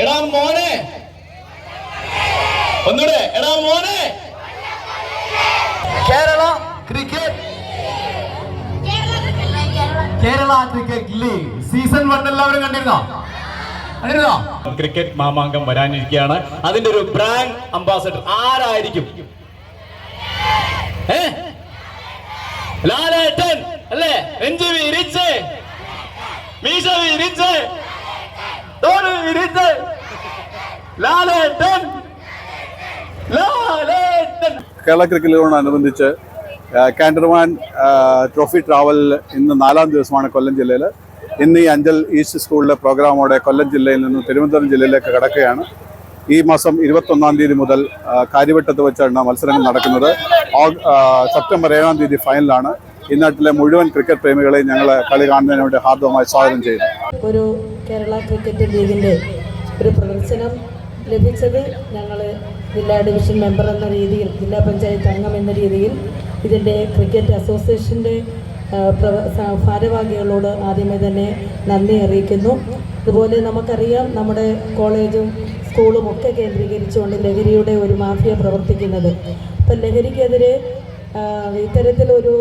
എടാ മോനെ. ഒന്നൂടെ എടാ മോനെ. Kerala cricket. Kerala cricket league. Season one എല്ലാവരും കണ്ടിരുന്നോ? കണ്ടിരുന്നോ? ക്രിക്കറ്റ് മാമാങ്കം വരാനിരിക്കുകയാണ്. അതിന്റെ ഒരു ബ്രാൻഡ് അംബാസഡർ ആരായിരിക്കും? ഏ? ലാലേട്ടൻ അല്ലേ? രഞ്ജി വിരിച്ച് മീശ വിരിച്ച് തോട് വിരിച്ച് ലാലേട്ടൻ. ലാലേട്ടൻ. കേരള കാൻഡർമാൻ ട്രോഫി ട്രാവൽ ഇന്ന് നാലാം ദിവസമാണ് കൊല്ലം ജില്ലയിൽ. ഇന്ന് ഈ അഞ്ചൽ ഈസ്റ്റ് സ്കൂളിലെ പ്രോഗ്രാമോടെ കൊല്ലം ജില്ലയിൽ നിന്നും തിരുവനന്തപുരം ജില്ലയിലേക്ക് കടക്കുകയാണ്. ഈ മാസം ഇരുപത്തൊന്നാം തീയതി മുതൽ കാര്യവട്ടത്ത് വെച്ചാണ് മത്സരങ്ങൾ നടക്കുന്നത്. സെപ്റ്റംബർ ഏഴാം തീയതി ഫൈനലാണ്. ഇന്നാട്ടിലെ നാട്ടിലെ മുഴുവൻ ക്രിക്കറ്റ് പ്രേമികളെയും ഞങ്ങൾ കളി കാണുന്നതിന് വേണ്ടി ഹാർദവമായി സ്വാഗതം ചെയ്യുന്നു. ഒരു കേരള ക്രിക്കറ്റ് ലീഗിന്റെ ഒരു പ്രദർശനം ലഭിച്ചത് ഞങ്ങൾ ജില്ലാ ഡിവിഷൻ മെമ്പർ എന്ന രീതിയിൽ ജില്ലാ പഞ്ചായത്ത് അംഗം എന്ന രീതിയിൽ ഇതിന്റെ ക്രിക്കറ്റ് അസോസിയേഷന്റെ ഭാരവാഹികളോട് ആദ്യമേ തന്നെ നന്ദി അറിയിക്കുന്നു. അതുപോലെ നമുക്കറിയാം നമ്മുടെ കോളേജും സ്കൂളും ഒക്കെ കേന്ദ്രീകരിച്ചുകൊണ്ട് ലഹരിയുടെ ഒരു മാഫിയ പ്രവർത്തിക്കുന്നത്. അപ്പം ലഹരിക്കെതിരെ ഇത്തരത്തിലൊരു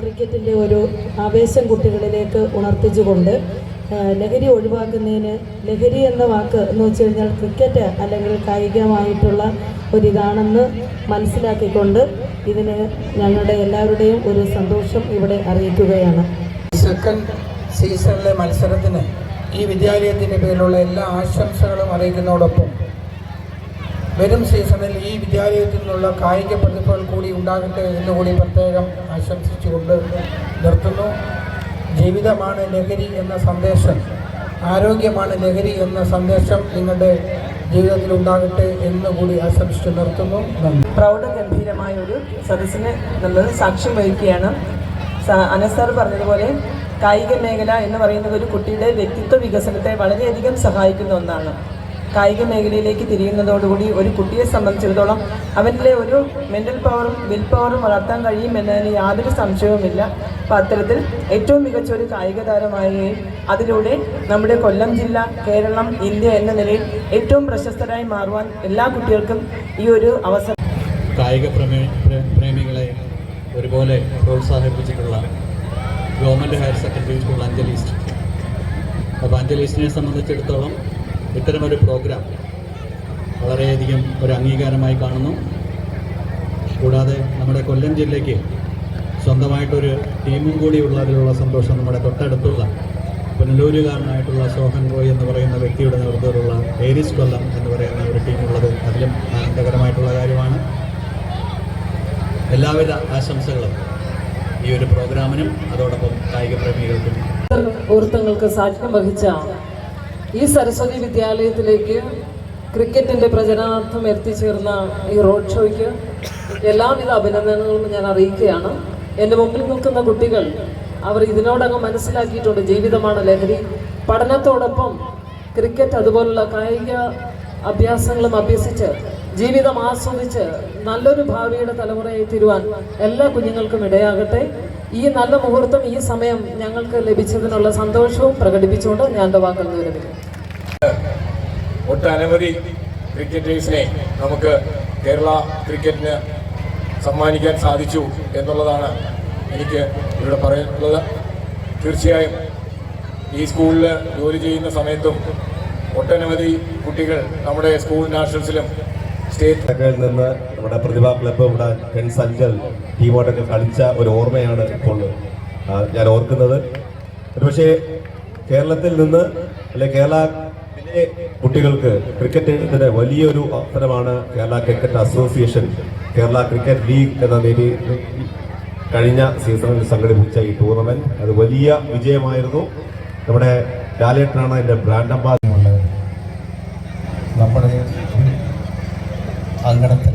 ക്രിക്കറ്റിന്റെ ഒരു ആവേശം കുട്ടികളിലേക്ക് ഉണർത്തിച്ചുകൊണ്ട് ലഹരി ഒഴിവാക്കുന്നതിന് ലഹരി എന്ന വാക്ക് എന്ന് വെച്ച് കഴിഞ്ഞാൽ ക്രിക്കറ്റ് അല്ലെങ്കിൽ കായികമായിട്ടുള്ള ഒരിതാണെന്ന് മനസ്സിലാക്കിക്കൊണ്ട് ഇതിന് ഞങ്ങളുടെ എല്ലാവരുടെയും ഒരു സന്തോഷം ഇവിടെ അറിയിക്കുകയാണ്. സെക്കൻഡ് സീസണിലെ മത്സരത്തിന് ഈ വിദ്യാലയത്തിന്റെ പേരിലുള്ള എല്ലാ ആശംസകളും അറിയിക്കുന്നതോടൊപ്പം വരും സീസണിൽ ഈ വിദ്യാലയത്തിൽ നിന്നുള്ള കായിക പ്രതിഭകൾ കൂടി ഉണ്ടാകട്ടെ എന്നുകൂടി പ്രത്യേകം ആശംസിച്ചുകൊണ്ട് നിർത്തുന്നു. ജീവിതമാണ് ലഹരി എന്ന സന്ദേശം. ആരോഗ്യമാണ് ലഹരി എന്ന സന്ദേശം നിങ്ങളുടെ ജീവിതത്തിൽ ഉണ്ടാകട്ടെ എന്ന് കൂടി ആശംസിച്ച് നിർത്തുന്നു. നന്ദി. പ്രൗഢഗംഭീരമായ ഒരു സദസ്സിന് നമ്മൾ സാക്ഷ്യം വഹിക്കുകയാണ്. അനസർ അനസ് സാർ പറഞ്ഞതുപോലെ കായിക മേഖല എന്ന് പറയുന്നത് ഒരു കുട്ടിയുടെ വ്യക്തിത്വ വികസനത്തെ വളരെയധികം സഹായിക്കുന്ന ഒന്നാണ്. കായിക മേഖലയിലേക്ക് തിരിയുന്നതോടുകൂടി ഒരു കുട്ടിയെ സംബന്ധിച്ചിടത്തോളം അവന്റെ ഒരു മെന്റൽ പവറും വിൽ പവറും വളർത്താൻ കഴിയും എന്നതിന് യാതൊരു സംശയവുമില്ല. അപ്പോൾ അത്തരത്തിൽ ഏറ്റവും മികച്ച ഒരു കായിക താരമാകുകയും അതിലൂടെ നമ്മുടെ കൊല്ലം ജില്ല കേരളം ഇന്ത്യ എന്ന നിലയിൽ ഏറ്റവും പ്രശസ്തരായി മാറുവാൻ എല്ലാ കുട്ടികൾക്കും ഈ ഒരു അവസരം കായിക പ്രേമികളെ ഒരുപോലെ പ്രോത്സാഹിപ്പിച്ചിട്ടുള്ള ഗവൺമെന്റ് ഹയർ സെക്കൻഡറി സ്കൂൾ അഞ്ചലീസ്റ്റ് അപ്പോൾ അഞ്ചലീസ്റ്റിനെ സംബന്ധിച്ചിടത്തോളം ഇത്തരമൊരു പ്രോഗ്രാം വളരെയധികം ഒരു അംഗീകാരമായി കാണുന്നു. കൂടാതെ നമ്മുടെ കൊല്ലം ജില്ലയ്ക്ക് സ്വന്തമായിട്ടൊരു ടീമും കൂടി ഉള്ളതിലുള്ള സന്തോഷം നമ്മുടെ തൊട്ടടുത്തുള്ള പുനലൂരുകാരനായിട്ടുള്ള സോഹൻ റോയ് എന്ന് പറയുന്ന വ്യക്തിയുടെ നേതൃത്വത്തിലുള്ള ഏരിസ് കൊല്ലം എന്ന് പറയുന്ന ഒരു ടീമുള്ളത് അതിലും ആനന്ദകരമായിട്ടുള്ള കാര്യമാണ്. എല്ലാവിധ ആശംസകളും ഈ ഒരു പ്രോഗ്രാമിനും അതോടൊപ്പം കായിക പ്രേമികൾക്കും. മുഹൂർത്തങ്ങൾക്ക് സാക്ഷ്യം വഹിച്ച ഈ സരസ്വതി വിദ്യാലയത്തിലേക്ക് ക്രിക്കറ്റിന്റെ പ്രചരണാർത്ഥം എത്തിച്ചേർന്ന ഈ റോഡ് ഷോയ്ക്ക് എല്ലാവിധ അഭിനന്ദനങ്ങളും ഞാൻ അറിയിക്കുകയാണ്. എന്റെ മുമ്പിൽ നിൽക്കുന്ന കുട്ടികൾ അവർ ഇതിനോടകം മനസ്സിലാക്കിയിട്ടുണ്ട്. ജീവിതമാണ് ലഹരി. പഠനത്തോടൊപ്പം ക്രിക്കറ്റ് അതുപോലുള്ള കായിക അഭ്യാസങ്ങളും അഭ്യസിച്ച് ജീവിതം ആസ്വദിച്ച് നല്ലൊരു ഭാവിയുടെ തലമുറയായി തീരുവാൻ എല്ലാ കുഞ്ഞുങ്ങൾക്കും ഇടയാകട്ടെ. ഈ നല്ല മുഹൂർത്തം ഈ സമയം ഞങ്ങൾക്ക് ലഭിച്ചതിനുള്ള സന്തോഷവും പ്രകടിപ്പിച്ചുകൊണ്ട് ഞാൻ എന്റെ വാക്കുകൾ വിരമിക്കുന്നു ഒട്ടനവധി ക്രിക്കറ്റേഴ്സിനെ നമുക്ക് കേരള ക്രിക്കറ്റിന് സമ്മാനിക്കാൻ സാധിച്ചു എന്നുള്ളതാണ് എനിക്ക് ഇവിടെ പറയാനുള്ളത്. തീർച്ചയായും ഈ സ്കൂളിൽ ജോലി ചെയ്യുന്ന സമയത്തും ഒട്ടനവധി കുട്ടികൾ നമ്മുടെ സ്കൂൾ നാഷണൽസിലും സ്റ്റേറ്റ് നിന്ന് നമ്മുടെ പ്രതിഭാ ക്ലബ്ബ് ഇവിടെ ഫ്രണ്ട്സ് സഞ്ചൽ ടീമോട്ടൊക്കെ കളിച്ച ഒരു ഓർമ്മയാണ് ഇപ്പോൾ ഞാൻ ഓർക്കുന്നത്. ഒരുപക്ഷെ കേരളത്തിൽ നിന്ന് അല്ലെ കേരളത്തിലെ കുട്ടികൾക്ക് ക്രിക്കറ്റ് ക്രിക്കറ്റിന്റെ വലിയൊരു അവസരമാണ് Kerala cricket association Kerala cricket league എന്ന നിലയിൽ കഴിഞ്ഞ സീസണിൽ സംഘടിപ്പിച്ച ഈ ടൂർണമെന്റ് അത് വലിയ വിജയമായിരുന്നു. നമ്മുടെ ലാലേട്ടനാണ് അതിന്റെ ബ്രാൻഡ് അംബാസിഡർ നമ്മുടെ അങ്കണത്തിൽ